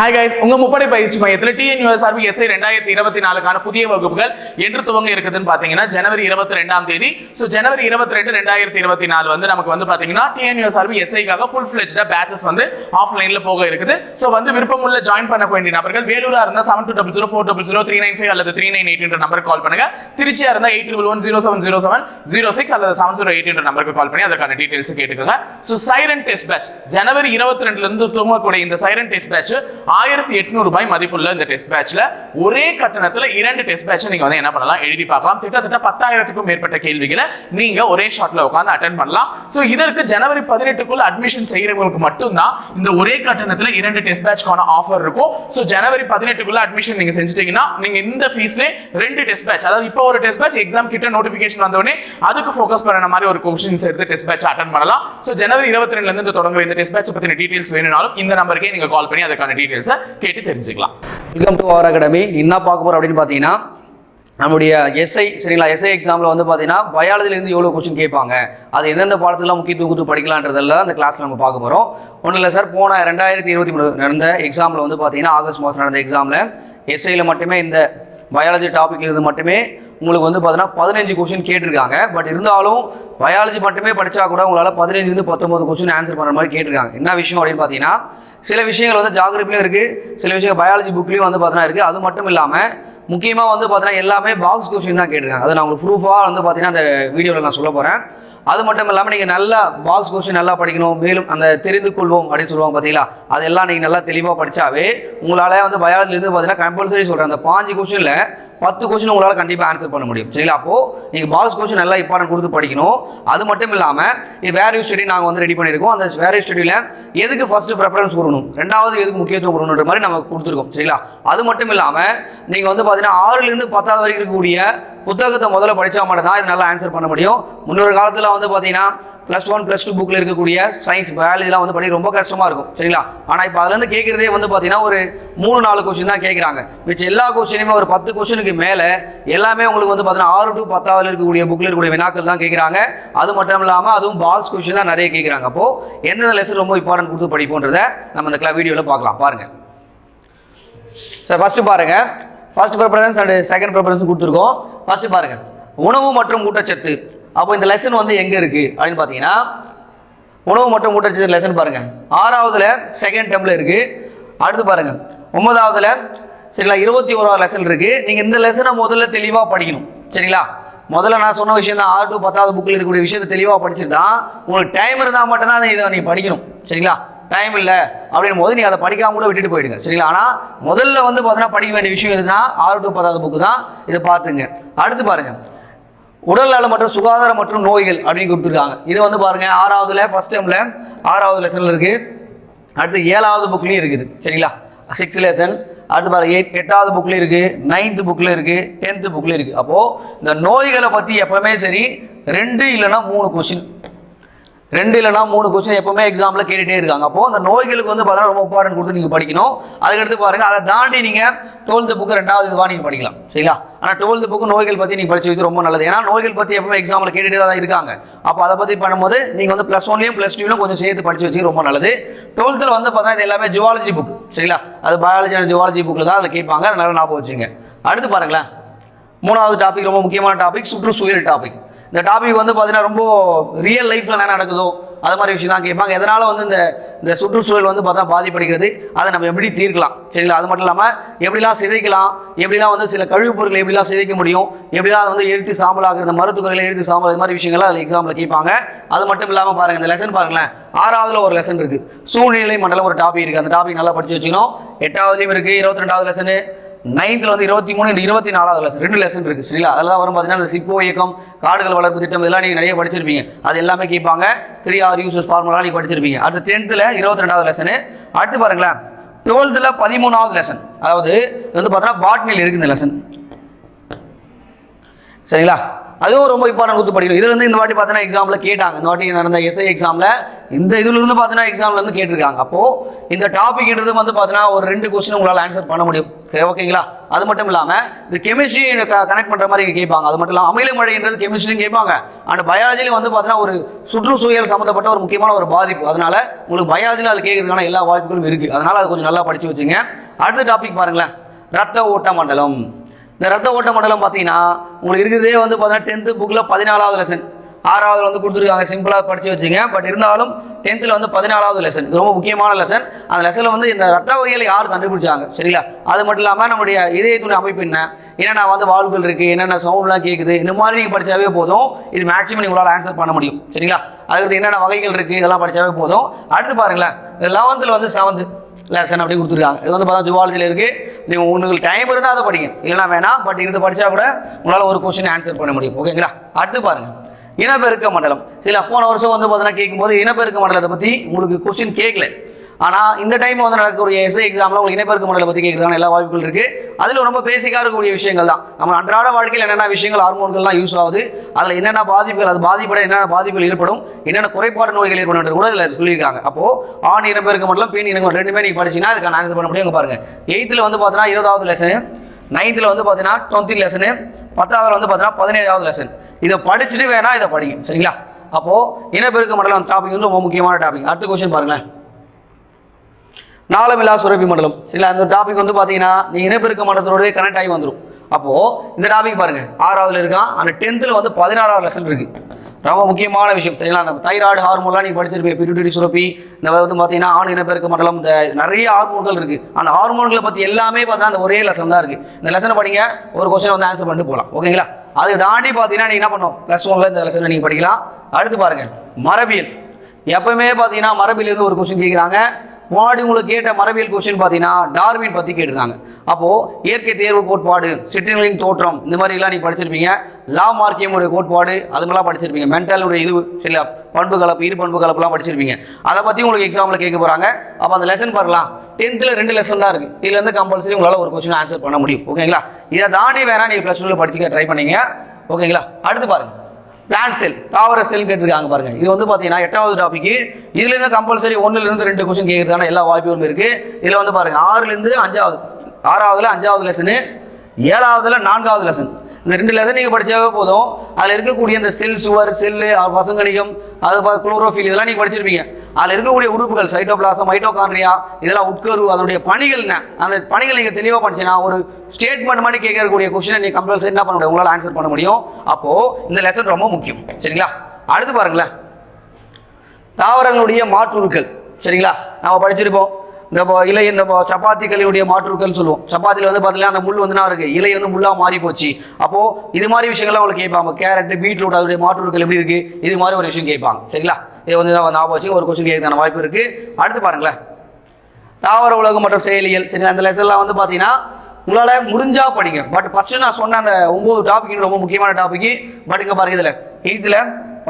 Hi guys உங்க முப்படை பயிற்சி மையத்தில் டிஎன்யூஎஸ்ஆர்பி எஸ்ஐ ரெண்டாயிரத்தி இருபத்தி நாலுக்கான புதிய வகுப்புகள் என்று துவங்க இருக்குதுன்னு பாத்தீங்கன்னா ஜனவரி இருபத்தி ரெண்டாம் தேதி. ஸோ ஜனவரி இருபத்தி ரெண்டு ரெண்டாயிரத்தி இருபத்தி நாலு வந்து நமக்கு வந்து பாத்தீங்கன்னா டிஎன்யூஎஸ்ஆர்பி எஸ்ஐக்காக ஃபுல் ஃபிளெஜ்டா பேச்சஸ் வந்து ஆஃப்லைன்ல போக இருக்குது. ஸோ வந்து விருப்பமுள்ள ஜாயின் பண்ண வேண்டிய நபர்கள் வேலூரா இருந்தா seven two double zero four double zero three nine five அல்லது த்ரீ நைன் எயிட் என்ற நம்பருக்கு கால் பண்ணுங்க. திருச்சியா இருந்தா eight double one zero seven zero seven zero six அல்லது செவன் ஜீரோ எயிட் என்ற நம்பருக்கு கால் பண்ணி அதற்கான டீடைல்ஸ் கேட்டுக்கோங்க. ஸோ சைரன் டெஸ்ட் பேட்ச் ஜனவரி இருபத்தி ரெண்டுல இருந்து துவங்கக்கூடிய இந்த சைரன் டெஸ்ட் பேட்ச் ஆயிரத்தி எட்நூறு ரூபாய் மதிப்புள்ள இந்த டெஸ்ட் பேட்ச்ல ஒரே கட்டணத்துல இரண்டு டெஸ்ட் பேட்ச் நீங்க வந்து என்ன பண்ணலாம்? எழுதி பார்க்கலாம். கிட்டத்தட்ட பத்தாயிரத்துக்கும் மேற்பட்ட கேள்விகளை நீங்க ஒரே ஷாட்ல உட்காந்து அட்டன் பண்ணலாம். ஸோ இதற்கு ஜனவரி பதினெட்டுக்குள்ள அட்மிஷன் செய்யறவங்களுக்கு மட்டும்தான் இந்த ஒரே கட்டணத்துல இரண்டு டெஸ்ட் பேட்ச்க்கான ஆஃபர் இருக்கும். ஸோ ஜனவரி பதினெட்டுக்குள்ள அட்மிஷன் நீங்க செஞ்சுட்டீங்கன்னா நீங்க இந்த ஃபீஸ்ல ரெண்டு டெஸ்ட் பேட்ச் அதாவது இப்போ ஒரு டெஸ்ட் பேட்ச் எக்ஸாம் கிட்ட நோட்டிபிகேஷன் வந்தோடனே அதுக்கு ஃபோக்கஸ் பண்ண மாதிரி ஒரு கொஸ்டின்ஸ் எடுத்து டெஸ்ட் பேட்ச் அட்டன் பண்ணலாம். ஸோ ஜனவரி இருபத்தி ரெண்டுல இருந்து தொடங்குற இந்த டெஸ்ட் பேட்ச் பத்தின டீடைல்ஸ் வேணும்னாலும் இந்த நம்பருக்கே நீங்க கால் பண்ணி அதுக்கான டீடைல்ஸை கேட்டு தெரிஞ்சுக்கலாம். வெல்கம் டு அவர் அகாடமி என்ன பார்க்க போகிறோம் அப்படின்னு பார்த்தீங்கன்னா நம்முடைய எஸ்ஐ சரிங்களா? எஸ்ஐ எக்ஸாமில் வந்து பார்த்தீங்கன்னா பயாலஜிலேருந்து எவ்வளோ கொஸ்டின் கேட்பாங்க? அது எந்தெந்த பாடத்துலாம் முக்கியத்துவம் கொடுத்து படிக்கலான்றதெல்லாம் அந்த கிளாஸில் நம்ம பார்க்க போகிறோம் ஒன்றும் இல்லை சார் போன ரெண்டாயிரத்தி இருபத்தி மூணு நடந்த எக்ஸாமில் வந்து பார்த்தீங்கன்னா ஆகஸ்ட் மாதம் நடந்த எக்ஸாமில் எஸ்ஐயில் மட்டுமே இந்த பயாலஜி டாபிக் இருந்து மட்டுமே உங்களுக்கு வந்து பார்த்தீங்கன்னா பதினஞ்சு கொஸ்டின் கேட்டிருக்காங்க. பட் இருந்தாலும் பயாலஜி மட்டுமே படித்தா கூட உங்களால் பதினஞ்சுலேருந்து பத்தொம்பது கொஸ்டின் ஆன்சர் பண்ணுற மாதிரி கேட்டிருக்காங்க. என்ன விஷயம் அப்படின்னு பார்த்தீங்கன்னா சில விஷயங்கள் வந்து ஜாகிரபிலையும் இருக்குது சில விஷயம் பயாலஜி புக்லேயும் வந்து பார்த்தீங்கன்னா இருக்குது அது மட்டும் இல்லாமல் முக்கியமாக வந்து பார்த்தீங்கன்னா எல்லாமே பாக்ஸ் கொஸ்டின் தான் கேட்டிருக்காங்க. அதை நான் உங்களுக்கு ப்ரூஃபாக வந்து பார்த்தீங்கன்னா அந்த வீடியோவில் நான் சொல்ல போகிறேன் அது மட்டும் இல்லாமல் நீங்கள் நல்லா பாக்ஸ் கொஸ்டின் நல்லா படிக்கணும் மேலும் அந்த தெரிந்து கொள்வோம் அப்படின்னு சொல்லுவாங்க பார்த்தீங்களா அதெல்லாம் நீங்கள் நல்லா தெளிவாக படித்தாவே உங்களால் வந்து பயாலஜிலேருந்து பார்த்தீங்கன்னா கம்பல்சரி சொல்கிறேன் அந்த பாஞ்சு கொஸ்டினில் பத்து கொஸ்டின் உங்களால் கண்டிப்பாக ஆன்சர் பண்ண முடியும். சரிங்களா? அப்போது நீங்கள் பாக்ஸ் கொஸ்டின் நல்லா இம்பார்ட்டன்ட் கொடுத்து படிக்கணும். அது மட்டும் இல்லாமல் இது வேல்யூ ஸ்டடி நாங்கள் வந்து ரெடி பண்ணியிருக்கோம். அந்த வேல்யூ ஸ்டடியில் எதுக்கு ஃபஸ்ட்டு ப்ரிஃபரன்ஸ் கொடுக்கணும்? ரெண்டாவது எதுக்கு முக்கியத்துவம் கொடுக்கணுன்ற மாதிரி நம்ம கொடுத்துருக்கோம். சரிங்களா? அது மட்டும் இல்லாமல் நீங்கள் வந்து பார்த்தீங்கன்னா ஆறுலேருந்து பத்தாவது வரைக்கும் இருக்கக்கூடிய புத்தகத்தை முதல்ல படித்தா மட்டும் தான் இது நல்லா ஆன்சர் பண்ண முடியும். முன்னொரு காலத்தில் வந்து பார்த்தீங்கன்னா ப்ளஸ் ஒன் ப்ளஸ் டூ புக்கில் இருக்கக்கூடிய சயின்ஸ் பயாலஜிலாம் வந்து படிக்க ரொம்ப கஷ்டமாக இருக்கும். சரிங்களா? ஆனால் இப்போ அதுலேருந்து கேட்குறதே வந்து பார்த்தீங்கன்னா ஒரு மூணு நாலு கொஸ்டின் தான் கேட்குறாங்க மிச்சம் எல்லா கொஸ்டினுமே ஒரு பத்து கொஸ்டினுக்கு மேலே எல்லாமே உங்களுக்கு வந்து பார்த்தீங்கன்னா ஆறு டு பத்தாவது இருக்கக்கூடிய புக்கில் இருக்கக்கூடிய வினாக்கள் தான் கேட்குறாங்க அது மட்டும் இல்லாமல் அதுவும் பாக்ஸ் கொஸ்டின் தான் நிறைய கேட்குறாங்க அப்போது எந்தெந்த லெசன் ரொம்ப இம்பார்ட்டன்ட் கொடுத்து படிப்போன்றதை நம்ம இந்த வீடியோவில் பார்க்கலாம். பாருங்கள் சார் ஃபஸ்ட்டு பாருங்கள் first preference and second preference கொடுத்துருக்கோம். ஃபர்ஸ்ட் பாருங்க. உணவு மற்றும் ஊட்டச்சத்து. அப்போ இந்த லெசன் வந்து எங்கே இருக்குது அப்படின்னு பார்த்தீங்கன்னா உணவு மற்றும் ஊட்டச்சத்து லெசன் பாருங்க. ஆறாவதுல செகண்ட் டேர்மில் இருக்குது அடுத்து பாருங்க. ஒன்பதாவதுல சரிங்களா? இருபத்தி ஓராவது லெசன் இருக்குது நீங்கள் இந்த லெசனை முதல்ல தெளிவாக படிக்கணும். சரிங்களா? முதல்ல நான் சொன்ன விஷயம் தான் ஆறு டு பத்தாவது புக்கில் இருக்கக்கூடிய விஷயத்தை தெளிவாக படிச்சிருந்தா உங்களுக்கு டைம் இருந்தால் மட்டும்தான் இதை நீங்கள் படிக்கணும். சரிங்களா? டைம் இல்லை. அப்படின் போது நீங்கள் அதை படிக்காம கூட விட்டுட்டு போயிடுங்க. சரிங்களா? ஆனால் முதல்ல வந்து பார்த்தீங்கன்னா படிக்க வேண்டிய விஷயம் எதுனா ஆறு டு பத்தாவது புக்கு தான். இதை பார்த்துங்க. அடுத்து பாருங்க. உடல் நலம் மற்றும் சுகாதாரம் மற்றும் நோய்கள் அப்படின்னு கொடுத்துருக்காங்க. இது வந்து பாருங்க ஆறாவதுல ஃபர்ஸ்ட் டைம்ல ஆறாவது லெசன்ல இருக்கு. அடுத்து ஏழாவது புக்லேயும் இருக்குது. சரிங்களா? சிக்ஸ் லெசன் அடுத்து பாருங்க எயிட் எட்டாவது புக்லேயும் இருக்குது நைன்த்து புக்கில் இருக்குது டென்த்து புக்கில் இருக்குது அப்போது இந்த நோய்களை பற்றி எப்போவுமே சரி ரெண்டு இல்லைன்னா மூணு கொஷின் ரெண்டு இல்லைனா மூணு கொஸ்டின் எப்பவுமே எக்ஸாமில் கேட்டுகிட்டே இருக்காங்க. அப்போ அந்த நோய்களுக்கு வந்து பார்த்தீங்கன்னா ரொம்ப இம்பார்ட்டன்ட் கொடுத்து நீங்கள் படிக்கணும். அதுக்கடுத்து பாருங்க அதை தாண்டி நீங்கள் டுவெல்த்து புக்கு ரெண்டாவது இதுவாக நீங்கள் படிக்கலாம். சரிங்களா? ஆனால் டுவெல்த்து புக்கு நோய்கள் பற்றி நீங்கள் படிச்சு வைக்கிறது ரொம்ப நல்லது. ஏன்னா நோய்கள் பற்றி எப்பவுமே எக்ஸாமில் கேட்டுகிட்டே தான் இருக்காங்க. அப்போ அதை பற்றி பண்ணும்போது நீங்கள் வந்து ப்ளஸ் ஒன்லையும் ப்ளஸ் டூலையும் கொஞ்சம் சேர்த்து படிச்சு வச்சு ரொம்ப நல்லது. டுவெல்த்தில் வந்து பார்த்தீங்கன்னா இது எல்லாமே ஜுவாலஜி புக் சரிங்களா? அது பயாலஜி அண்ட் ஜுவாலஜி புக்கில் தான் அதை கேட்பாங்க. அதனால ஞாபகம் வச்சுங்க அடுத்து பாருங்களேன். மூணாவது டாபிக் ரொம்ப முக்கியமான டாபிக் சுற்றுச்சூழல் டாபிக் இந்த டாபிக் வந்து பார்த்தீங்கன்னா ரொம்ப ரியல் லைஃப்பில் என்ன நடக்குதோ அது மாதிரி விஷயம் தான் கேட்பாங்க. எதனால் வந்து இந்த இந்த சுற்றுச்சூழல் வந்து பார்த்தா பாதிப்படைகிறது? அதை நம்ம எப்படி தீர்க்கலாம்? சரிங்களா? அது மட்டும் இல்லாமல் எப்படிலாம் சிதைக்கலாம்? எப்படிலாம் வந்து சில கழிவுப் பொருட்களை எப்படிலாம் சிதைக்க முடியும்? எப்படிலாம் அதை வந்து எழுத்து சாம்பலாக்குறது இந்த மருத்துவர்களை எழுத்து சாம்பல் இது மாதிரி விஷயங்கள்லாம் அதில் எக்ஸாம்பிள் கேட்பாங்க. அது மட்டும் இல்லாமல் பாருங்கள் இந்த லெசன் பாருங்களேன். ஆறாவதுல ஒரு லெசன் இருக்குது சூழ்நிலை மண்டலம் ஒரு டாபிக் இருக்குது அந்த டாபிக் நல்லா படித்து வச்சுக்கணும். எட்டாவதுலேயும் இருக்குது இருபத்தி ரெண்டாவது லெசனு நைன்த்தில் வந்து இருபத்தி மூணு இந்த இருபத்தி நாலாவது லெசன் ரெண்டு லெசன் இருக்குது சரிங்களா? அதெல்லாம் வரும் பார்த்தீங்கன்னா இந்த சிப்போ இயக்கம் காடுகள் வளர்ப்பு திட்டம் இதெல்லாம் நீங்கள் நிறைய படிச்சிருப்பீங்க. அது எல்லாமே கேட்பாங்க. த்ரீ ஆர் யூசஸ் ஃபார்முலா நீங்கள் படிச்சிருப்பீங்க. அடுத்து டென்த்தில் இருபத்தி ரெண்டாவது லெசனு அடுத்து பாருங்களேன். டுவெல்த்தில் பதிமூணாவது லெசன் அதாவது வந்து பார்த்தீங்கன்னா பாட்னியில் இருக்குது இந்த லெசன் சரிங்களா? அதுவும் ரொம்ப இம்பார்ட்டன் கொடுத்து படிக்கணும் இதுல இருந்து இந்த வாட்டி பார்த்தீங்கன்னா எக்ஸாம்ல கேட்டாங்க. இந்த வாட்டி நடந்த எஸ்ஐ எக்ஸாம்ல இந்த இதுல இருந்து பார்த்தீங்கன்னா எக்ஸாமில் இருந்து கேட்டிருக்காங்க. அப்போ இந்த டாபிக்ன்றது வந்து பார்த்தீங்கன்னா ஒரு ரெண்டு கொஸ்டின் உங்களால் ஆன்சர் பண்ண முடியும். ஓகேங்களா அது மட்டும் இல்லாம இந்த கெமிஸ்ட்ரி கனெக்ட் பண்ற மாதிரி கேட்பாங்க. அது மட்டும் இல்லாமல் அமில மழைன்றது கெமிஸ்ட்ரியும் கேட்பாங்க. அண்ட் பயாலஜிலையும் வந்து பார்த்தீங்கன்னா ஒரு சுற்றுச்சூழல் சம்மந்தப்பட்ட ஒரு முக்கியமான ஒரு பாதிப்பு. அதனால உங்களுக்கு பயாலஜியில் அது கேட்கறதுக்கான எல்லா வாய்ப்புகளும் இருக்கு. அதனால அது கொஞ்சம் நல்லா படிச்சு வச்சுங்க. அடுத்த டாபிக் பாருங்களேன். ரத்த ஓட்ட மண்டலம் இந்த ரத்த ஓட்ட மண்டலம் பார்த்தீங்கன்னா உங்களுக்கு இருக்கிறதே வந்து பார்த்தீங்கன்னா டென்த்து புக்கில் பதினாலாவது லெசன் ஆறாவது வந்து கொடுத்துருக்காங்க சிம்பிளாக படித்து வச்சுங்க. பட் இருந்தாலும் டென்த்தில் வந்து பதினாலாவது லெசன் இது ரொம்ப முக்கியமான லெசன் அந்த லெசனில் வந்து இந்த ரத்த வகையில் யார் கண்டுபிடிச்சாங்க? சரிங்களா? அது மட்டும் இல்லாமல் நம்முடைய இதயத்துடைய அமைப்பு என்ன? என்னென்ன வந்து வாழ்வுகள் இருக்குது என்னென்ன சவுண்ட்லாம் கேட்குது இந்த மாதிரி நீங்கள் படித்தாவே போதும். இது மேக்ஸிமம் உங்களால் ஆன்சர் பண்ண முடியும். சரிங்களா? அதுக்கு என்னென்ன வகைகள் இருக்குது இதெல்லாம் படித்தாவே போதும். அடுத்து பாருங்களேன். இந்த லெவன்த்தில் வந்து செவன்த்து லெசன் அப்படி கொடுத்துருக்காங்க. இது வந்து பார்த்தா ஜுவாலஜியில் இருக்குது நீங்கள் உங்களுக்கு டைம் இருந்தால் அதை படிங்க. இல்லைனா வேணாம் பட் இது படித்தா கூட உங்களால் ஒரு கொஸ்டின் ஆன்சர் பண்ண முடியும். ஓகேங்களா அடுத்து பாருங்கள் இனப்பெருக்க மண்டலம். சில போன வருஷம் வந்து பார்த்தீங்கன்னா கேட்கும்போது இனப்பெருக்க மண்டலத்தை பற்றி உங்களுக்கு கொஸ்டின் கேட்கல. ஆனால் இந்த டைம் வந்து நடக்கக்கூடிய எஸ்ஐ எக்ஸாமில் உங்களுக்கு இணைப்பெருக்க மண்டலம் பற்றி கேட்குறதுக்கான எல்லா வாய்ப்புகள் இருக்குது அதில் ரொம்ப பேசிக்காக இருக்கக்கூடிய விஷயங்கள் தான். நம்ம அன்றாட வாழ்க்கையில் என்னென்ன விஷயங்கள் ஹார்மோன்கள்லாம் யூஸ் ஆகுது அதில் என்னென்ன பாதிப்புகள் அது பாதிப்பட என்னென்ன பாதிப்புகள் ஏற்படும் என்னென்ன குறைபாடு நோய்கள் ஏற்படும் கூட இதில் சொல்லியிருக்காங்க. அப்போது ஆண் இனப்பெருக்க மண்டலம் பெண் இனங்கள் ரெண்டுமே நீங்கள் படிச்சீங்கன்னா அதுக்கான ஆன்சர் பண்ண முடியும். பாருங்கள் பாருங்க. எயித்தில் வந்து பார்த்தீங்கன்னா இருபதாவது லெசன் நைன்த்தில் வந்து பார்த்தீங்கன்னா டுவெண்ட்டி லெசனு பத்தாவது வந்து பார்த்தீங்கன்னா பதினேழாவது லெசன் இதை படிச்சுட்டு வேணா இதை படிக்கும் சரிங்களா? அப்போது இனப்பெருக்க மண்டலம் டாபிக் வந்து ரொம்ப முக்கியமான டாபிக் அடுத்த கொஸ்டின் பாருங்களேன். நாளமில்லா சுரப்பி மண்டலம். சரிங்களா? அந்த டாபிக் வந்து பார்த்தீங்கன்னா நீ இனப்பெருக்க மண்டலத்தோடவே கனெக்ட் ஆகி வந்துடும் அப்போது இந்த டாபிக் பாருங்கள் ஆறாவதுல இருக்கான் ஆனால் டென்த்தில் வந்து பதினாறாவது லெசன் இருக்குது ரொம்ப முக்கியமான விஷயம். சரிங்களா? அந்த தைராய்டு ஹார்மோன்லாம் நீங்கள் படிச்சிருப்பீங்க. பிடிடி சுரப்பி. இந்த வந்து பார்த்தீங்கன்னா ஆண் இனப்பெருக்க மண்டலம் இந்த நிறைய ஹார்மோன்கள் இருக்குது அந்த ஹார்மோன்களை பற்றி எல்லாமே பார்த்தா அந்த ஒரே லெசன் தான் இருக்குது இந்த லெசனை படிங்க. ஒரு கொஸ்டின் வந்து ஆன்சர் பண்ணிட்டு போகலாம் ஓகேங்களா? அது தாண்டி பார்த்தீங்கன்னா நீங்கள் என்ன பண்ணணும்? ப்ளஸ் ஒன்ல இந்த லெசனை நீங்கள் படிக்கலாம். அடுத்து பாருங்கள் மரபியல். எப்பவுமே பார்த்தீங்கன்னா மரபியல் இருந்து ஒரு கொஸ்டின் கேட்குறாங்க முன்னாடி உங்களுக்கு கேட்ட மரபியல் கொஸ்டின் பார்த்தீங்கன்னா டார்வின் பற்றி கேட்டிருந்தாங்க. அப்போது இயற்கை தேர்வு கோட்பாடு சிற்றின்களின் தோற்றம் இந்த மாதிரிலாம் நீங்கள் படிச்சிருப்பீங்க. லா மார்க்கியமுடைய கோட்பாடு அதுங்களாம் படிச்சிருப்பீங்க. மென்டலுடைய இது சில பண்பு கலப்பு இரு பண்பு கலப்புலாம் படிச்சிருப்பீங்க. அதை பற்றி உங்களுக்கு எக்ஸாமில் கேட்க போகிறாங்க அப்போ அந்த லெசன் பாருலாம் டென்த்தில் ரெண்டு லெசன் தான் இருக்குது இதுலேருந்து கம்பல்சரி உங்களால் ஒரு கொஸ்டின் ஆன்சர் பண்ண முடியும். ஓகேங்களா இதை தாண்டி வேணா நீங்கள் ப்ளஸ் டூவில் படிச்சுக்க ட்ரை பண்ணீங்க ஓகேங்களா அடுத்து பாருங்கள் பிளான்ட் செல் தாவர செல் கேட்டிருக்காங்க பாருங்க. இது வந்து பார்த்தீங்கன்னா எட்டாவது டாபிக் இதுல இருந்து கம்பல்சரி ஒன்னுல இருந்து ரெண்டு கொஸ்டின் கேட்கறதுக்கான எல்லா வாய்ப்புகளும் இருக்கு. இதுல வந்து பாருங்க ஆறுல இருந்து அஞ்சாவது ஆறாவதுல அஞ்சாவது லெசனு ஏழாவதுல நான்காவது லெசன் இந்த ரெண்டு லெசன் நீங்கள் படித்தாவே போதும். அதில் இருக்கக்கூடிய இந்த செல் சுவர் செல்லு பசங்கணிகம் அது குளோரோஃபில் இதெல்லாம் நீங்கள் படிச்சிருப்பீங்க. அதில் இருக்கக்கூடிய உறுப்புகள் சைட்டோபிளாசம் மைட்டோகான்ட்ரியா இதெல்லாம் உட்கரு அதனுடைய பணிகள் என்ன? அந்த பணிகள் நீங்கள் தெளிவாக படிச்சீங்கன்னா ஒரு ஸ்டேட்மெண்ட் மாதிரி கேட்கக்கூடிய கொஸ்டினை நீங்கள் கம்பல்சரி என்ன பண்ண முடியும்? உங்களால் ஆன்சர் பண்ண முடியும். அப்போது இந்த லெசன் ரொம்ப முக்கியம். சரிங்களா? அடுத்து பாருங்களேன். தாவரங்களுடைய மாற்றுருக்கள். சரிங்களா? நம்ம படிச்சிருப்போம். இந்த இலை இந்த சப்பாத்தி கலையுடைய மாற்றுக்கள்னு சொல்லுவோம். சப்பாத்தியில் வந்து பார்த்தீங்கன்னா அந்த முள் வந்து நான் இருக்கு. இலை வந்து முள்ளாக மாறி போச்சு அப்போ இது மாதிரி விஷயங்கள்லாம் அவங்களுக்கு கேட்பாங்க. கேரட் பீட்ரூட் அதோடைய மாற்றுக்கள் எப்படி இருக்கு? இது மாதிரி ஒரு விஷயம் கேட்பாங்க. சரிங்களா? இது வந்து நான் ஞாபகம் வச்சு ஒரு கொஸ்டின் கேட்கறதுக்கான வாய்ப்பு இருக்கு. அடுத்து பாருங்களேன். தாவர உலகம் மற்றும் செயலியல் சரி அந்த லெசன்லாம் வந்து பார்த்தீங்கன்னா உங்களால் முடிஞ்சா படிங்க. பட் ஃபர்ஸ்ட் நான் சொன்ன அந்த ஒம்பது டாபிக் ரொம்ப முக்கியமான டாபிக் பட் இங்கே பாருங்க இதில். எயித்தில்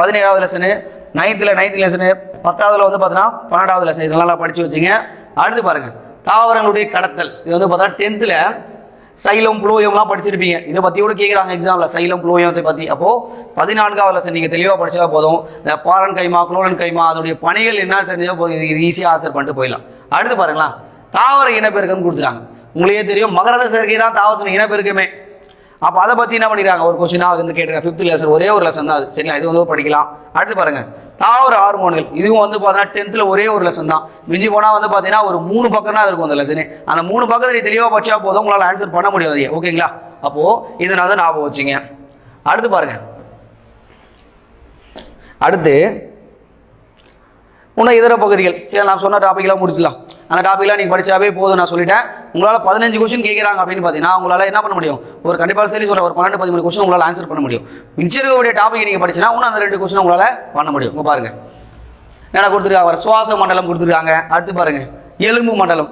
பதினேழாவது லெசனு நைன்த்தில் நைன்த் லெசனு பத்தாவதுல வந்து பார்த்தீங்கன்னா பன்னெண்டாவது லெசன் இதெல்லாம் நல்லா படிச்சு வச்சுங்க. அடுத்து பாருங்க தாவரங்களுடைய கடத்தல். இது வந்து பார்த்தா டென்த்தில் சைலம் புளோயம்லாம் படிச்சிருப்பீங்க. இதை பற்றி கூட கேட்குறாங்க எக்ஸாமில் சைலம் புளோயத்தை பற்றி அப்போது பதினான்காவது லெசன் நீங்கள் தெளிவாக படித்தா போதும். இந்த பாரன் கைமா குளோரன் கைமா அதோடைய பணிகள் என்ன தெரிஞ்சோ போதும். இது ஈஸியாக ஆன்சர் பண்ணிட்டு போயிடலாம். அடுத்து பாருங்களேன் தாவர இனப்பெருக்கம்னு கொடுத்துருக்காங்க உங்களுக்கே தெரியும் மகரந்த சேர்க்கை தான் தாவரத்தின் இனப்பெருக்கமே. அப்போ அதை பற்றி என்ன பண்ணிடுறாங்க? ஒரு கொஸ்டினாக வந்து கேட்டுருக்காங்க. ஃபிஃப்த் லெசன் ஒரே ஒரு லெசன் தான் அது. சரிங்களா? இது வந்து படிக்கலாம். அடுத்து பாருங்க. தாவர ஹார்மோன்கள் இதுவும் வந்து பார்த்தீங்கன்னா டென்த்தில் ஒரே ஒரு லெசன் தான். மிஞ்சி போனால் வந்து பார்த்தீங்கன்னா ஒரு மூணு பக்கம் தான் இருக்கும் அந்த லெசனு அந்த மூணு பக்கத்தில் நீ தெளிவாக படிச்சா போதும். உங்களால் ஆன்சர் பண்ண முடியாது ஓகேங்களா? அப்போது இதை நான் ஞாபகம் வச்சுங்க. அடுத்து பாருங்க. அடுத்து இன்னும் இதர பகுதிகள். சரி நான் சொன்ன டாப்பிக்லாம் முடிச்சிடலாம். அந்த டாப்பிக்லாம் நீங்கள் படித்தாவே போதும் நான் சொல்லிட்டேன். உங்களால் பதினஞ்சு கொஸ்டின் கேட்குறாங்க அப்படின்னு பார்த்தீங்கன்னா உங்களால் என்ன பண்ண முடியும்? ஒரு கண்டிப்பாக சரி சொல்ல ஒரு பன்னெண்டு பதிமூணு கொஸ்டின் உங்களால் ஆன்சர் பண்ண முடியும். மிச்சம் இருக்கக்கூடிய டாபிக் நீங்கள் படிச்சுன்னா இன்னும் அந்த ரெண்டு கொஸ்டின் உங்களால் பண்ண முடியும். இங்க பாருங்கள் என்ன கொடுத்துருக்காங்க சுவாச மண்டலம் கொடுத்துருக்காங்க. அடுத்து பாருங்கள் எலும்பு மண்டலம்.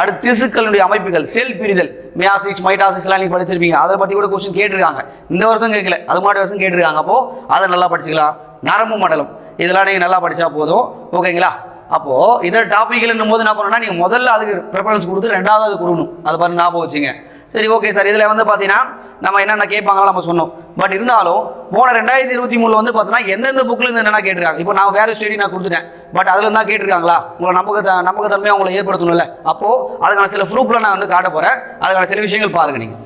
அடுத்து திசுக்களுடைய அமைப்புகள் செல் பிரிதல் மியாசிஸ் மைட்டாசிஸ்லாம் நீங்கள் படிச்சிருப்பீங்க. அதை பற்றி கூட கொஸ்டின் கேட்டிருக்காங்க. இந்த வருஷம் கேட்கல. அது மாதிரி வருஷம் கேட்டிருக்காங்க. அப்போது அதை நல்லா படிச்சுக்கலாம். நரம்பு மண்டலம். இதெல்லாம் நீங்கள் நல்லா படித்தா போதும். ஓகேங்களா அப்போ இந்த டாபிக்கள் போது என்ன பண்ணணும்னா நீங்க முதல்ல அதுக்கு ப்ரிஃபரன்ஸ் கொடுத்து ரெண்டாவது அது கொடுக்கணும். அதை பாருங்க ஞாபகம் வச்சுங்க. சரி ஓகே சார் இதில் வந்து பார்த்தீங்கன்னா நம்ம என்னென்ன கேட்பாங்களோ நம்ம சொன்னோம். பட் இருந்தாலும் போன ரெண்டாயிரத்தி இருபத்தி மூணுல வந்து பார்த்தீங்கன்னா எந்தெந்த புக்கில் இருந்து என்னென்ன கேட்டிருக்காங்க? இப்போ நான் வேறு ஸ்டடி நான் கொடுத்துட்டேன். பட் அதில் தான் கேட்டிருக்காங்களா? உங்களை நம்பக நம்பகத்தன்மையை அவங்களை ஏற்படுத்தணும்ல. அப்போது அதுக்கான சில ப்ரூஃப்ல நான் வந்து காட்ட போகிறேன் அதுக்கான சில விஷயங்கள் பாருங்க நீங்கள்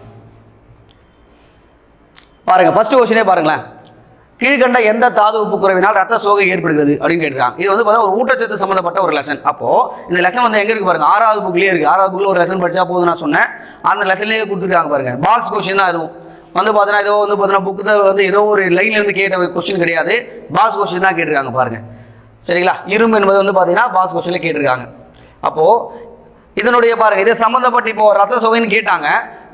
பாருங்கள் ஃபஸ்ட்டு கொஸ்டினே பாருங்களேன். கீழ்கண்ட எந்த தாது உப்பு குறைவினால் ரத்த சோகை ஏற்படுகிறது அப்படின்னு கேட்டுருக்காங்க. இது வந்து பார்த்தா ஒரு ஊட்டச்சத்து சம்மந்தப்பட்ட ஒரு லெசன் அப்போ இந்த லெசன் வந்து எங்க இருக்கு பாருங்க? ஆறாவது புக்லயே இருக்கு. ஆறாவது புக்ல ஒரு லெசன் படிச்சா போதும் நான் சொன்னேன். அந்த லெசன்லேயே கொடுத்துருக்காங்க பாருங்க. பாக்ஸ் கொஸ்டின் தான் அதுவும். வந்து பார்த்தீங்கன்னா ஏதோ வந்து பார்த்தீங்கன்னா புக்கு வந்து ஏதோ ஒரு லைன்ல இருந்து கேட்ட கொஸ்டின் கிடையாது. பாக்ஸ் கொஸ்டின் தான் கேட்டிருக்காங்க பாருங்க. சரிங்களா? இரும்பு என்பது வந்து பார்த்தீங்கன்னா பாக்ஸ் கொஸ்டின்ல கேட்டிருக்காங்க. அப்போ இதனுடைய பாருங்க இது சம்மந்தப்பட்ட இப்போ ரத்த சோகைன்னு கேட்டாங்க.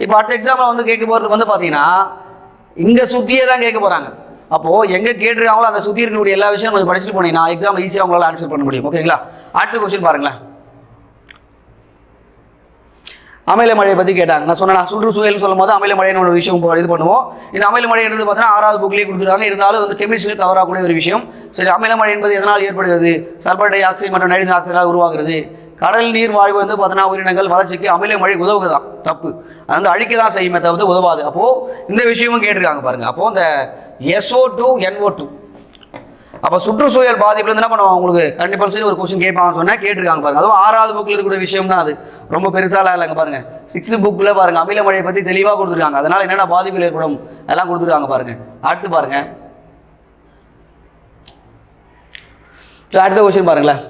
இப்போ அடுத்த எக்ஸாம்பிள் வந்து கேட்க போகிறதுக்கு வந்து பார்த்தீங்கன்னா இங்கே சுற்றியே தான் கேட்க போகிறாங்க அப்போது எங்கே கேட்டிருக்காங்களோ அந்த சுத்தி இருக்கக்கூடிய எல்லா விஷயம் கொஞ்சம் படிச்சுட்டு போனீங்கன்னா எக்ஸாம் ஈஸியாக உங்களால் ஆன்சர் பண்ண முடியும். ஓகேங்களா அடுத்த கொஸ்டின் பாருங்களேன். அமில மழையை பற்றி கேட்டாங்க. நான் சொன்னேன் சுற்றுச்சூழல் சொல்லும் போது அமில மழைன்னு ஒரு விஷயம் இது பண்ணுவோம். இந்த அமில மழை என்பது பார்த்தீங்கன்னா ஆறாவது புக்லேயே கொடுத்துருக்காங்க. இருந்தாலும் வந்து கெமிஸ்ட்ரி தவறாகக்கூடிய ஒரு விஷயம். சரி அமில மழை என்பது எதனால் ஏற்படுகிறது? சல்பர் டை ஆக்சைடு மற்றும் நைட்ரஜன் ஆக்சைடால் உருவாகிறது. கடல் நீர் வாழ்வு வந்து பார்த்தீங்கன்னா உயிரினங்கள் வளர்ச்சிக்கு அமில மழை உதவுதான் தப்பு. அது வந்து அழிக்க தான் செய்யுமே தவிர உதவாது. அப்போது இந்த விஷயமும் கேட்டிருக்காங்க பாருங்க. அப்போது இந்த எஸ்ஓ டூ என்ஓ டூ அப்போ சுற்றுச்சூழல் பாதிப்புல இருந்து என்ன பண்ணுவாங்க? உங்களுக்கு கண்டிப்பாக சரி ஒரு கொஸ்டின் கேட்பாங்கன்னு சொன்னால் கேட்டிருக்காங்க பாருங்க. அதுவும் ஆறாவது புக்கில் இருக்கக்கூடிய விஷயம் தான் அது. ரொம்ப பெருசாலாம் இல்லைங்க பாருங்க. சிக்ஸ்த் புக்கில் பாருங்க அமில மழையை பற்றி தெளிவாக கொடுத்துருக்காங்க. அதனால என்னென்ன பாதிப்புகள் ஏற்படும்? எல்லாம் கொடுத்துருக்காங்க பாருங்க. அடுத்து பாருங்க. சரி, அடுத்த கொஸ்டின் பாருங்களேன்.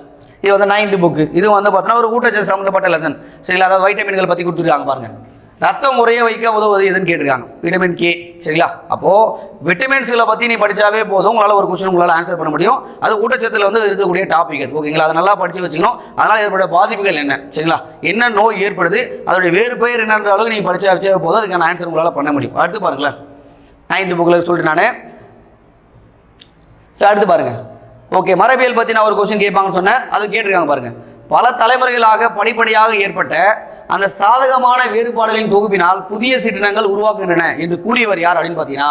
இது வந்து நைன்த் புக்கு இது வந்து பார்த்தோன்னா ஒரு ஊட்டச்சத்து சம்மந்தப்பட்ட லெசன் சரிங்களா? அதாவது வைட்டமின்கள் பற்றி கொடுத்துருக்காங்க பாருங்கள் ரத்தம் முறைய வைக்க உதவுவது எதுன்னு கேட்டிருக்காங்க. விட்டமின் கே சரிங்களா? அப்போது விட்டமின்ஸ்களை பற்றி நீ படித்தாவே போதும். உங்களால் ஒரு கொஸ்டின் உங்களால் ஆன்சர் பண்ண முடியும். அது ஊட்டச்சத்தில் வந்து இருக்கக்கூடிய டாபிக் அது. ஓகேங்களா? அதை நல்லா படித்து வச்சுக்கணும். அதனால் ஏற்பட பாதிப்புகள் என்ன? சரிங்களா? என்ன நோய் ஏற்படுது? அதோடைய வேறு பெயர் என்னன்ற அளவுக்கு நீங்கள் படித்தா வச்சே போதும். அதுக்கான ஆன்சர் உங்களால் பண்ண முடியும். அடுத்து பாருங்களேன். நைன்த் புக்கில் சொல்லிட்டு நான். சரி அடுத்து பாருங்கள் ஓகே மரபியல் பற்றி நான் ஒரு கொஸ்டின் கேட்பாங்கன்னு சொன்னேன். அது கேட்டிருக்காங்க பாருங்க. பல தலைமுறைகளாக படிப்படியாக ஏற்பட்ட அந்த சாதகமான வேறுபாடுகளின் தொகுப்பினால் புதிய சிற்றினங்கள் உருவாக்குகின்றன என்று கூறியவர் யார் அப்படின்னு பார்த்தீங்கன்னா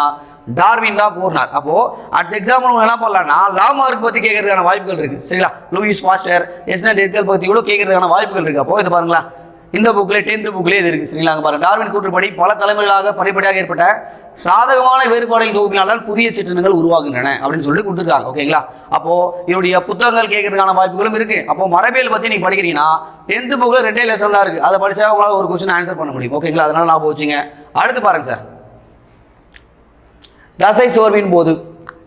டார்வின் தான் கூறினார். அப்போ அடுத்த எக்ஸாம்பிள் என்ன பண்ணலாம்னா லா மார்க் பற்றி கேட்கறதுக்கான வாய்ப்புகள் இருக்கு. சரிங்களா? லூயிஸ் மாஸ்டர் எஸ்னட் எட்கல் பற்றி கூட கேட்கறதுக்கான வாய்ப்புகள் இருக்கு. அப்போ இது பாருங்களேன். இந்த புக்கில் டென்த் புக்லேயே இது இருக்குது சரிங்களா? அங்கே பாருங்க. டார்வின் கூற்றுப்படி பல தலைமுறைகளாக படிப்படியாக ஏற்பட்ட சாதகமான வேறுபாடுகள் தொகுப்பினால் தான் புதிய சிற்றினங்கள் உருவாகின்றன அப்படின்னு சொல்லிட்டு கொடுத்துருக்காங்க. ஓகேங்களா? அப்போது இவருடைய புத்தகங்கள் கேட்கறதுக்கான வாய்ப்புகளும் இருக்குது அப்போ மரபியல் பற்றி நீங்கள் படிக்கிறீங்கன்னா டென்த் புக்கில் ரெண்டே லெசன் தான் இருக்குது அதை படித்தா உங்களால் ஒரு கொஸ்டின் ஆன்சர் பண்ண முடியும். ஓகேங்களா? அதனால நான் போச்சுங்க. அடுத்து பாருங்க சார். தசை சோர்வின் போது.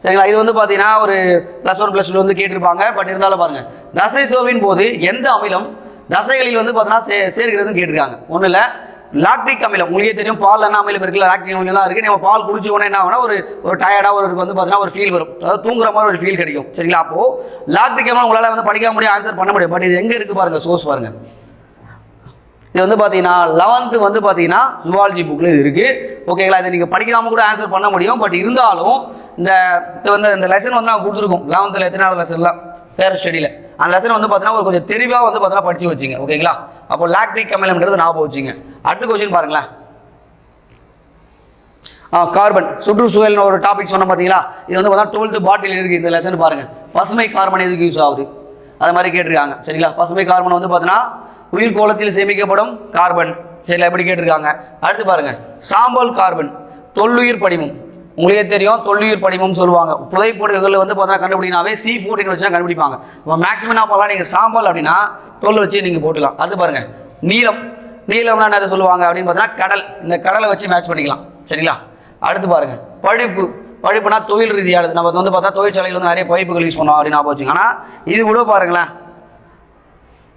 சரிங்களா? இது வந்து பார்த்தீங்கன்னா ஒரு ப்ளஸ் ஒன் ப்ளஸ் டூ வந்து கேட்டிருப்பாங்க. பட் இருந்தாலும் பாருங்கள் தசை சோர்வின் போது எந்த அமிலம் தசைகளில் வந்து பார்த்தோன்னா சே சேர்க்கிறதுன்னு கேட்டிருக்காங்க. ஒன்றும் இல்லை. லாக்டிக் அமிலம். உங்களுக்கே தெரியும் பால் என்ன அமிலம் இருக்குல்ல? லாக்டிக் அமிலம் தான் இருக்குது நம்ம பால் குடிச்ச உடனே என்ன ஆகுனா ஒரு ஒரு டயர்டாக ஒரு வந்து பார்த்தீங்கன்னா ஒரு ஃபீல் வரும். அதாவது தூங்குற மாதிரி ஒரு ஃபீல் கிடைக்கும். சரிங்களா? அப்போது லாக்டிக் அமிலம் உங்களால் வந்து படிக்க முடியும் ஆன்சர் பண்ண முடியும். பட் இது எங்கே இருக்குது பாருங்க சோர்ஸ் பாருங்க. இது வந்து பார்த்தீங்கன்னா லெவன்த்து வந்து பார்த்தீங்கன்னா ஜுவாலஜி புக்கில் இது இருக்குது ஓகேங்களா இதை நீங்கள் படிக்காம கூட ஆன்சர் பண்ண முடியும். பட் இருந்தாலும் இந்த இது வந்து இந்த லெசன் வந்து நான் கொடுத்துருக்கோம். லெவன்த்தில் எத்தனாவது லெசன்லாம் வேறு ஸ்டடியில் அந்த லெசன் வந்து பார்த்தீங்கன்னா ஒரு கொஞ்சம் தெளிவாக வந்து பார்த்தீங்கன்னா படித்து வச்சிங்க ஓகேங்களா அப்போ லாக்டிக் அமிலம்ன்றது ஞாபகம் வச்சிங்க. அடுத்த கொஸ்டின் பாருங்களேன். ஆ கார்பன் சுற்றுச்சூழல்னு ஒரு டாபிக் சொன்ன பார்த்தீங்களா இது வந்து பார்த்தா டுவெல்த்து பாட்டில் இருக்குது இந்த லெசன் பாருங்கள் பசுமை கார்பன் எதுக்கு யூஸ் ஆகுது? அது மாதிரி கேட்டிருக்காங்க. சரிங்களா? பசுமை கார்பன் வந்து பார்த்தீங்கன்னா உயிர் கோலத்தில் சேமிக்கப்படும் கார்பன் சரிங்களா? எப்படி கேட்டிருக்காங்க. அடுத்து பாருங்கள் சாம்பல் கார்பன் தொல்லுயிர் படிமம். உங்களுக்கே தெரியும் தொல்லுயிர் படிமம்னு சொல்லுவாங்க. புதைப்படுகளில் வந்து பார்த்தா கண்டுபிடினாவே சி ஃபோர்டின் வச்சு தான் கண்டுபிடிப்பாங்க. இப்போ மேக்ஸிமம் என்ன பண்ணலாம்? நீங்கள் சாம்பல் அப்படின்னா தொல் வச்சு நீங்கள் போட்டுக்கலாம். அது பாருங்கள் நீளம். நீளம்னா என்ன சொல்லுவாங்க அப்படின்னு பார்த்தீங்கன்னா கடல். இந்த கடலை வச்சு மேட்ச் பண்ணிக்கலாம். சரிங்களா? அடுத்து பாருங்கள் பழுப்பு. பழுப்புனா தொழில் ரீதியானது. நம்ம வந்து பார்த்தா தொழிற்சாலையில் வந்து நிறைய பைப்புகள் யூஸ் பண்ணோம் அப்படின்னு வச்சுங்க ஆனால் இது கூட பாருங்களேன்.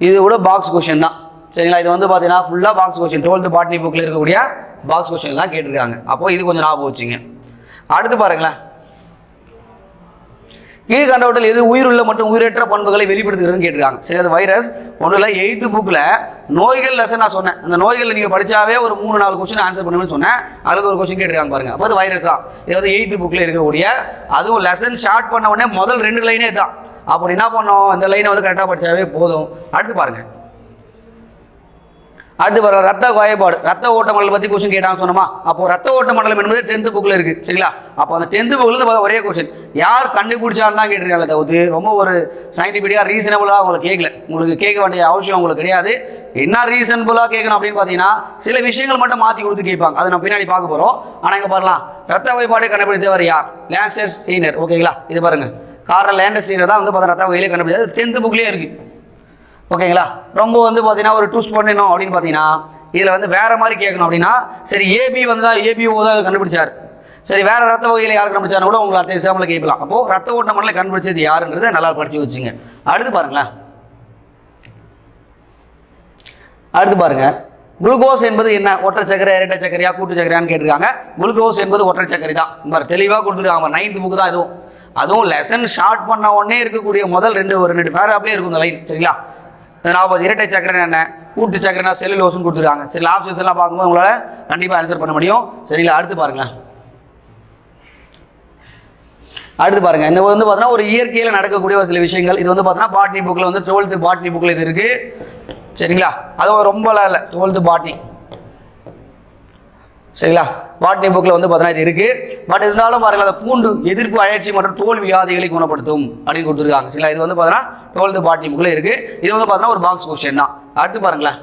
இது கூட பாக்ஸ் கொஷின் தான். சரிங்களா? இது வந்து பார்த்தீங்கன்னா ஃபுல்லாக பாக்ஸ் கொஷின் டுவெல்த்து பாட்னி புக்கில் இருக்கக்கூடிய பாக்ஸ் கொஷின் தான் கேட்டிருக்காங்க. அப்போது இது கொஞ்சம் ஞாபகம் வச்சுங்க. அடுத்து பாருங்களேன். கீழ்கண்டவற்றில் எது உயிருள்ள மற்றும் உயிரற்ற பண்புகளை வெளிப்படுத்துகிறதுன்னு கேட்டிருக்காங்க. சரி அது வைரஸ் ஒன்றில் எயித்து புக்கில் நோய்கள் லெசன் நான் சொன்னேன். அந்த நோய்கள் நீங்கள் படித்தாவே ஒரு மூணு நாலு கொஸ்டின் ஆன்சர் பண்ணணும்னு சொன்னேன். அதுக்கு ஒரு கொஸ்டின் கேட்டிருக்காங்க பாருங்க. அப்போ அது வைரஸ் தான். இது வந்து எயித்து புக்கில் இருக்கக்கூடிய அதுவும் லெசன் ஸ்டார்ட் பண்ண உடனே முதல் ரெண்டு லைனே தான் அப்போ என்ன பண்ணோம்? இந்த லைனை வந்து கரெக்டாக படித்தாவே போதும். அடுத்து பாருங்கள் அடுத்து வர ரத்த குறைபாடு. ரத்த ஓட்ட மண்டலம் பற்றி கொஸ்டின் கேட்டாங்க சொன்னோமா? அப்போ ரத்த ஓட்ட மண்டலம் என்பது டென்த்து புக்கில் இருக்குது சரிங்களா? அப்போ அந்த டென்த்து புக்கில் இருந்து ஒரே கொஸ்டின் யார் கண்டுபிடிச்சான்னு தான் கேட்டிருக்காங்க தவிர்த்து ரொம்ப ஒரு சயின்டிஃபிக்காக ரீசனபுளாக உங்களுக்கு கேட்கல உங்களுக்கு கேட்க வேண்டிய அவசியம் உங்களுக்கு கிடையாது. என்ன ரீசனபுளாக கேட்கணும் அப்படின்னு பார்த்தீங்கன்னா சில விஷயங்கள் மட்டும் மாற்றி கொடுத்து கேட்பாங்க. அதை நம்ம பின்னாடி பார்க்க போகிறோம் ஆனால் இங்கே பாருலாம் ரத்த வகைப்பாடை கண்டுபிடித்தவர் யார்? லேண்டஸ் சீனர் ஓகேங்களா இது பாருங்க. காரில் லேண்டர் சீனர் தான் வந்து பார்த்தா ரத்த வகையிலே கண்டுபிடிச்சது டென்த்து புக்லேயே இருக்குது ஓகேங்களா? ரொம்ப வந்து பார்த்தீங்கன்னா ஒரு டூஸ்ட் பண்ணணும் அப்படின்னு பார்த்தீங்கன்னா இதில் வந்து வேற மாதிரி கேட்கணும் அப்படின்னா சரி ஏபி வந்து தான் ஏபிஓ தான் கண்டுபிடிச்சார். சரி வேற ரத்த வகையில் யார் கண்டுபிடிச்சாரு கூட உங்களை அடுத்த எக்ஸாம்பிள் கேட்கலாம். அப்போ ரத்த ஓட்ட மண்டலம் கண்டுபிடிச்சது யாருன்றதை நல்லா படிச்சு வச்சுங்க. அடுத்து பாருங்களேன். அடுத்து பாருங்க. குளுக்கோஸ் என்பது என்ன? ஒற்றை சக்கரை இரட்டை சக்கரையா கூட்டு சக்கரையான்னு கேட்டிருக்காங்க. குளுக்கோஸ் என்பது ஒற்றை சக்கரை தான். பாரு தெளிவாக கொடுத்துருக்காங்க நைன்த் புக்கு தான் இதுவும் அதுவும் லெசன் ஷார்ட் பண்ண உடனே இருக்கக்கூடிய முதல் ரெண்டு ஒரு ரெண்டு பேராப்லேயே இருக்கும் இந்த லைன் சரிங்களா? நாற்பது இரட்டை சக்கரை என்ன? கூட்டு செல்லு செல்லுலோஸ்னு கொடுத்துருக்காங்க. சரி ஆப்ஷன்ஸ் எல்லாம் பார்க்கும்போது உங்களால் கண்டிப்பாக ஆன்சர் பண்ண முடியும். சரிங்களா அடுத்து பாருங்களேன் அடுத்து பாருங்க. இந்த வந்து பார்த்தீங்கன்னா ஒரு இயற்கையில் நடக்கக்கூடிய ஒரு சில விஷயங்கள். இது வந்து பார்த்தீங்கன்னா பாட்னி புக்கில் வந்து டுவெல்த்து பாட்னி புக்கில் இது இருக்குது சரிங்களா? அதுவும் ரொம்பலாம் இல்லை. டுவெல்த்து பாட்னி சரிங்களா? பாட்னி புக்கில் வந்து பார்த்தீங்கன்னா இது இருக்குது பட் இருந்தாலும் பாருங்கள் அந்த பூண்டு எதிர்ப்பு அழற்சி மற்றும் தோல் வியாதிகளை குணப்படுத்தும் அப்படின்னு கொடுத்துருக்காங்க. சரிங்களா? இது வந்து பார்த்தீங்கன்னா டுவெல்த்து பாட்னி புக்கில் இருக்குது இது வந்து பார்த்தீங்கன்னா ஒரு பாக்ஸ் கொஸ்டின் தான். அடுத்து பாருங்களேன்.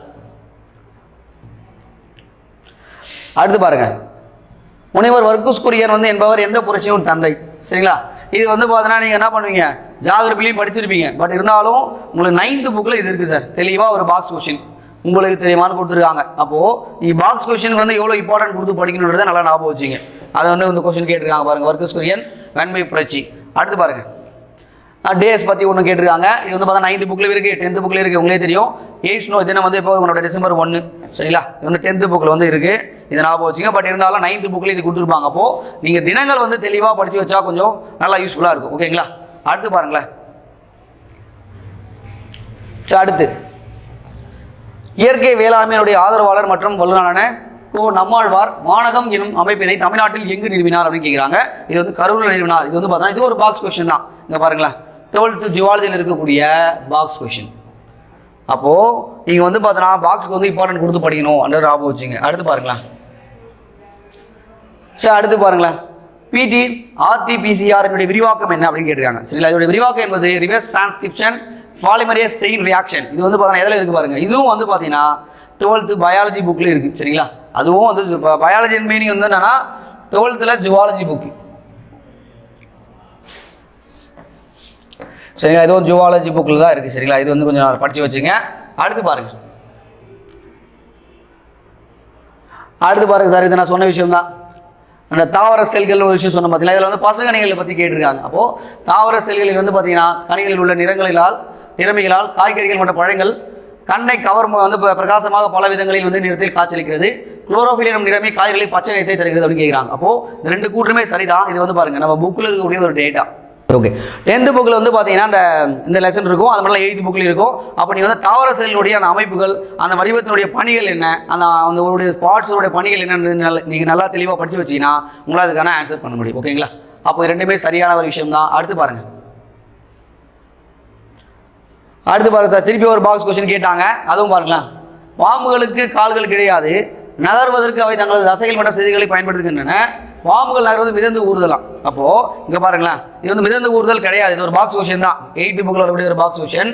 அடுத்து பாருங்கள் முனைவர் வர்க்குஸ் குரியன் வந்து என்பவர் எந்த புரட்சியும் தந்தை? சரிங்களா? இது வந்து பார்த்தீங்கன்னா நீங்கள் என்ன பண்ணுவீங்க? ஜாகிரபிலையும் படிச்சிருப்பீங்க. பட் இருந்தாலும் உங்களுக்கு நைன்த் புக்கில் இது இருக்குது சார் தெளிவாக ஒரு பாக்ஸ் கொஷின் உங்களுக்கு தெரியுமான்னு கொடுத்துருக்காங்க. அப்போது நீ பாக்ஸ் கொஸ்டினுக்கு வந்து எவ்வளோ இம்பார்ட்டன்ட் கொடுத்து படிக்கணுன்றதை நல்லா ஞாபகம் வச்சுங்க அதை வந்து இந்த கொஸ்டின் கேட்டிருக்காங்க பாருங்கள் வர்க்கஸ் குரியன் வெண்மை புரட்சி. அடுத்து பாருங்கள் டேஸ் பற்றி ஒன்று கேட்டிருக்காங்க. இது வந்து பார்த்தா நைன்த் புக்கில் இருக்குது டென்த் புக்கில் இருக்குது உங்களே தெரியும். எயிட்ஸ் நோ தினம் வந்து இப்போ உங்களோட டிசம்பர் ஒன்று சரிங்களா? இது வந்து டென்த்து புக்கில் வந்து இருக்குது இதை ஞாபகம் வச்சுங்க பட் இருந்தாலும் நைன்த் புக்கில் இது கொடுத்துருப்பாங்க. அப்போது நீங்கள் தினங்கள் வந்து தெளிவாக படித்து வச்சா கொஞ்சம் நல்லா யூஸ்ஃபுல்லாக இருக்கும். ஓகேங்களா அடுத்து பாருங்களேன். சரி அடுத்து. இயற்கை வேளாண்மையினுடைய ஆதரவாளர் மற்றும் வல்லுநரான கோ. நம்மாழ்வார் மாணகம் எனும் அமைப்பினை தமிழ்நாட்டில் எங்கு நிறுவினார் அப்படின்னு கேட்குறாங்க இது வந்து கரூரில் நிறுவினார். இது வந்து பார்த்தோன்னா இது ஒரு பாக்ஸ் கொஸ்டின் தான். இங்கே பாருங்களேன். டுவெல்த்து ஜுவாலஜியில் இருக்கக்கூடிய பாக்ஸ் கொஸ்டின் அப்போது நீங்கள் வந்து பார்த்தோன்னா பாக்ஸுக்கு வந்து இம்பார்ட்டன்ட் கொடுத்து படிக்கணும் அந்த ஞாபகம் வச்சுங்க. அடுத்து பாருங்களேன். சரி அடுத்து பாருங்களேன். பிடி ஆர்டிபிசிஆர் என்னுடைய விரிவாக்கம் என்ன அப்படின்னு கேட்டிருக்காங்க. சரிங்களா? இதோட விரிவாக்கம் என்பது reverse transcription polymerase chain reaction இது வந்து பார்த்தீங்கன்னா எதில் இருக்கு பாருங்க? இதுவும் வந்து பார்த்தீங்கன்னா டுவெல்த்து பயாலஜி புக்கில் இருக்குது சரிங்களா? அதுவும் வந்து பயாலஜின் மீனிங் வந்து என்னன்னா டுவெல்த்தில் ஜுவாலஜி புக்கு சரிங்களா? இதுவும் ஜுவாலஜி புக்கில் தான் இருக்குது சரிங்களா? இது வந்து கொஞ்சம் படித்து வச்சுங்க. அடுத்து பாருங்க. அடுத்து பாருங்க சார் இது நான் சொன்ன விஷயம் தான் அந்த தாவர செல்கள் ஒரு விஷயம் சொன்ன பார்த்தீங்களா இதில் வந்து பசங்கனிகளை பற்றி கேட்டிருக்காங்க. அப்போது தாவர செல்களில் வந்து பார்த்தீங்கன்னா கனிகளில் உள்ள நிறங்களினால் நிறமிகளால் காய்கறிகள் மற்றும் பழங்கள் கண்ணை கவரும் வந்து ப- பிரகாசமாக பல விதங்களில் வந்து நிறத்தில் காய்ச்சலிக்கிறது குளோரோஃபில் எனும் நிறமே காய்கறி பச்சை நிறத்தை தருகிறது அப்படின்னு கேட்குறாங்க அப்போது இந்த ரெண்டு கூற்றுமே சரிதான். இது வந்து பாருங்கள் நம்ம புக்கில் இருக்கக்கூடிய ஒரு டேட்டா ஓகே டென்த்து புக்கில் வந்து பார்த்தீங்கன்னா அந்த இந்த லெசன் இருக்கும். அது மாதிரிலாம் எயித்து புக்கில் இருக்கும். அப்போ நீங்கள் வந்து தாவர செல்லுடைய அந்த அமைப்புகள் அந்த வடிவத்தினுடைய பணிகள் என்ன அந்த அந்த உங்களுடைய ஸ்பாட்ஸோடைய பணிகள் என்னன்னு நல்ல நீங்கள் நல்லா தெளிவாக படித்து வச்சிங்கன்னா உங்களால் அதுக்கான ஆன்சர் பண்ண முடியும். ஓகேங்களா அப்போ ரெண்டுமே சரியான ஒரு விஷயம் தான் அடுத்து பாருங்கள் அடுத்து பாருங்க சார் திருப்பி ஒரு பாக்ஸ் கொஸ்டின் கேட்டாங்க. அதுவும் பாருங்களேன். பாம்புகளுக்கு கால்கள் கிடையாது. நகர்வதற்கு அவை தங்களது தசைகள் மற்றும் செய்திகளை பயன்படுத்துகின்றன. பாம்புகள் நகர்வது மிதந்து ஊறுதலாம். அப்போ இங்க பாருங்களேன். இது வந்து மிதந்து ஊறுதல் கிடையாது. இது ஒரு பாக்ஸ் கொஸ்டின் தான். எயிட் புக்கில் வரக்கூடிய ஒரு பாக்ஸ் கொஸ்டின்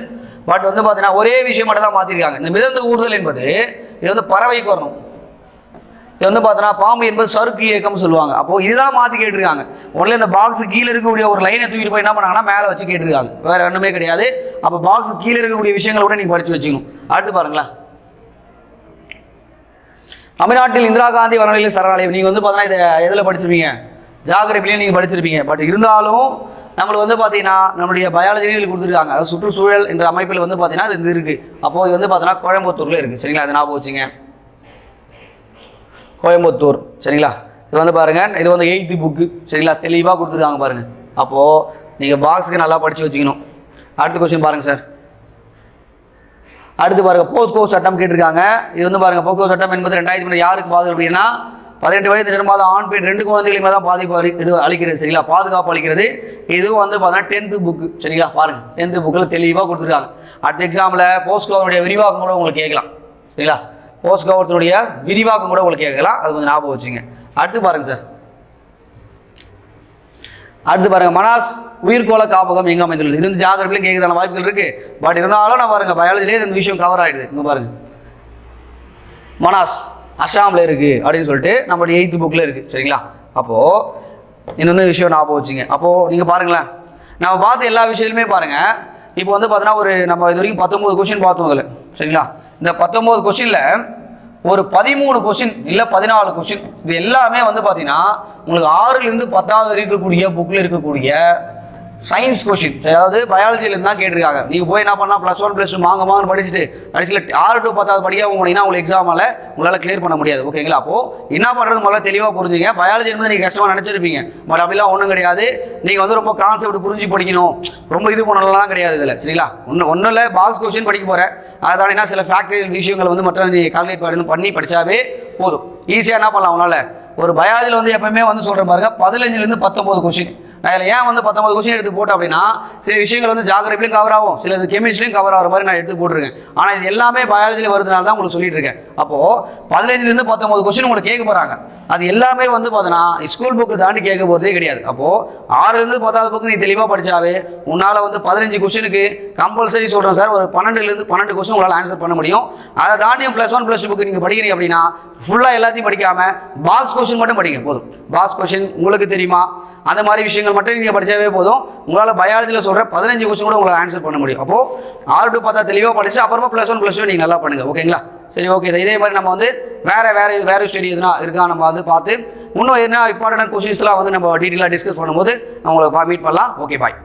பட் வந்து பார்த்தீங்கன்னா ஒரே விஷயம் மட்டும் தான் மாற்றிருக்காங்க இந்த மிதந்து ஊறுதல் என்பது இது வந்து பறவைக்கு வரணும். இது வந்து பார்த்தோன்னா பாம்பு என்பது சறுக்கு இயக்கம்னு சொல்லுவாங்க. அப்போது இதுதான் மாற்றி கேட்டிருக்காங்க. உடனே இந்த பாக்ஸ் கீழே இருக்கக்கூடிய ஒரு லைனை தூக்கிட்டு போய் என்ன பண்ணாங்கன்னா மேலே வச்சு கேட்டிருக்காங்க. வேற ஒன்றுமே கிடையாது. அப்போ பாக்ஸ் கீழே இருக்கக்கூடிய விஷயங்களை கூட நீங்கள் படித்து வச்சுக்கணும். அடுத்து பாருங்களேன். தமிழ்நாட்டில் இந்திரா காந்தி வனநிலை சரணாலயம். நீங்கள் வந்து பார்த்தீங்கன்னா இதை எதில் படிச்சிருப்பீங்க? ஜாகிரபிலையும் நீங்கள் படிச்சிருப்பீங்க. பட் இருந்தாலும் நம்மளுக்கு வந்து பார்த்தீங்கன்னா நம்மளுடைய பயாலஜியில் கொடுத்துருக்காங்க. அதாவது சுற்றுச்சூழல் என்ற அமைப்பில் வந்து பார்த்தீங்கன்னா இது இருக்குது அப்போது இது வந்து பார்த்தீங்கன்னா கோயம்புத்தூரில் இருக்குது சரிங்களா? அது ஞாபகம் வச்சுங்க. கோயம்புத்தூர் சரிங்களா? இது வந்து பாருங்கள் இது வந்து எயித்து புக்கு சரிங்களா? தெளிவாக கொடுத்துருக்காங்க பாருங்கள் அப்போது நீங்கள் பாக்ஸுக்கு நல்லா படித்து வச்சுக்கணும். அடுத்த கொஸ்டின் பாருங்கள் சார் அடுத்து பாருங்கள் போஸ்கோ சட்டம் கேட்டிருக்காங்க. இது வந்து பாருங்க போஸ்கோ சட்டம் என்பது ரெண்டாயிரத்தி மூணு யாருக்கு பாதிப்பு அப்படின்னா பதினெட்டு வயது நிர்மாத ஆண் பெண் ரெண்டு குழந்தைகளுமே தான் பாதிப்பு அளி இது அளிக்கிறது சரிங்களா? பாதுகாப்பு அளிக்கிறது. இதுவும் வந்து பார்த்தீங்கன்னா டென்த்து புக்கு சரிங்களா? பாருங்கள் டென்த்து புக்கில் தெளிவாக கொடுத்துருக்காங்க. அடுத்த எக்ஸாமில் போஸ்கோவுடைய விரிவாக்கம் கூட உங்களுக்கு கேட்கலாம் சரிங்களா? போஸ்ட் கவர்த்தினுடைய விரிவாக்கம் கூட உங்களுக்கு கேட்கலாம். அது கொஞ்சம் ஞாபகம் வச்சுங்க. அடுத்து பாருங்க சார். அடுத்து பாருங்க மனாஸ் உயிர்கோள காப்பகம் எங்க அமைந்துள்ளது? இது வந்து ஜாகிரபிலையும் கேட்கறதான வாய்ப்புகள் இருக்கு. பட் இருந்தாலும் நான் பாருங்க பயாலஜிலேயே இந்த விஷயம் கவர் ஆயிடுது. இங்க பாருங்க. மனாஸ் அஸ்ஸாமில் இருக்கு அப்படின்னு சொல்லிட்டு நம்மளுடைய எயித்து புக்கில் இருக்கு. சரிங்களா? அப்போ இந்த வந்து விஷயம் ஞாபகம் வச்சுங்க. அப்போ நீங்க பாருங்களேன். நம்ம பார்த்த எல்லா விஷயத்துலையுமே பாருங்க. இப்போ வந்து பார்த்தீங்கன்னா ஒரு நம்ம இது வரைக்கும் பத்தொம்பது கொஸ்டின் பார்த்தோம் அதில். சரிங்களா? இந்த பத்தொம்போது கொஷினில் ஒரு பதிமூணு கொஸ்டின் இல்லை பதினாலு கொஸ்டின் இது எல்லாமே வந்து பார்த்தீங்கன்னா உங்களுக்கு ஆறுலேருந்து பத்தாவது இருக்கக்கூடிய புக்கில் இருக்கக்கூடிய சயின்ஸ் கொஷின் அதாவது பயாலஜியில் இருந்தால் கேட்டிருக்காங்க. நீங்கள் போய் என்ன பண்ணால் ப்ளஸ் ஒன் ப்ளஸ் டூ வாங்க வாங்கன்னு படிச்சுட்டு கடைசியில் ஆறு டு பத்தாவது படியாக போனீங்கன்னா உங்களுக்கு எக்ஸாமில் உங்களால் கிளியர் பண்ண முடியாது. ஓகேங்களா அப்போது என்ன பண்ணுறது முதல்ல தெளிவாக புரிஞ்சுங்க. பயாலஜி வந்து நீங்கள் கஷ்டமாக நினச்சிருப்பீங்க. பட் அப்படிலாம் ஒன்றும் கிடையாது. நீங்கள் வந்து ரொம்ப கான்செப்ட் புரிஞ்சு படிக்கணும். ரொம்ப இது பண்ணலாம் கிடையாது இதில். சரிங்களா? ஒன்று ஒன்றும் இல்லை. பாக்ஸ் கொஷின் படிக்க போகிறேன் அதான் என்ன? சில ஃபேக்டரி விஷயங்களை வந்து மட்டும் நீ கால்குலேட் பண்ணி பண்ணி படித்தாவே போதும். ஈஸியாக என்ன பண்ணலாம் உங்களால்? ஒரு பயாலஜியில் வந்து எப்பவுமே வந்து சொல்கிறேன் பாருங்க. பதினஞ்சுலேருந்து பத்தொம்போது கொஷின் நான் இதில் ஏன் வந்து பத்தொம்பது கொஸ்டின் எடுத்து போட்டேன் அப்படின்னா சில விஷயங்கள் வந்து ஜாகிரபிலையும் கவர் ஆகும். சில கெமிஸ்ட்லையும் கவர் ஆகிற மாதிரி நான் எடுத்து போட்டிருக்கேன். ஆனால் இது எல்லாமே பயாலஜியில் வருதுனால தான் உங்களுக்கு சொல்லிட்டு இருக்கேன். அப்போது பதினஞ்சுலேருந்து பத்தொம்பது கொஸ்டின் உங்களுக்கு கேட்க போகிறாங்க அது எல்லாமே வந்து பார்த்தீங்கன்னா ஸ்கூல் புக்கு தாண்டி கேட்க போகிறதே கிடையாது. அப்போது ஆறுலேருந்து பத்தாவது புக்கு நீ தெளிவாக படித்தாவே உன்னால் வந்து பதினஞ்சு கொஸ்டினுக்கு கம்பல்சரி சொல்கிறேன் சார் ஒரு பன்னெண்டுலேருந்து பன்னெண்டு கொஸ்டின் உங்களால் ஆன்சர் பண்ண முடியும். அதை தாண்டியும் plus one plus two book நீங்கள் படிக்கிறீங்க அப்படின்னா ஃபுல்லாக எல்லாத்தையும் படிக்காமல் பாக்ஸ் கொஸ்டின் மட்டும் படிங்க போதும். பாக்ஸ் கொஸ்டின் உங்களுக்கு தெரியுமா? அந்த மாதிரி விஷயங்கள் மட்டும் நீங்கள் படித்தாவே போதும். உங்களால் பயாலஜியில் சொல்கிற பதினஞ்சு கொஸ்டின் கூட உங்களால் ஆன்சர் பண்ண முடியும். அப்போது ஆறு டு பத்தா தெளிவாக படிச்சு அப்புறமா ப்ளஸ் ஒன் ப்ளஸ் டூ நீங்கள் நல்லா பண்ணுங்க. ஓகேங்களா சரி ஓகே சார் இதே மாதிரி நம்ம வந்து வேறு வேறு வேறு ஸ்டடி எதுனா இருக்கா? நம்ம வந்து பார்த்து இன்னும் என்ன இம்பார்ட்டன்ட் கொஸ்டின்ஸ்லாம் வந்து நம்ம டீட்டெயிலாக டிஸ்கஸ் பண்ணும்போது நான் உங்களை மீட் பண்ணலாம். Okay bye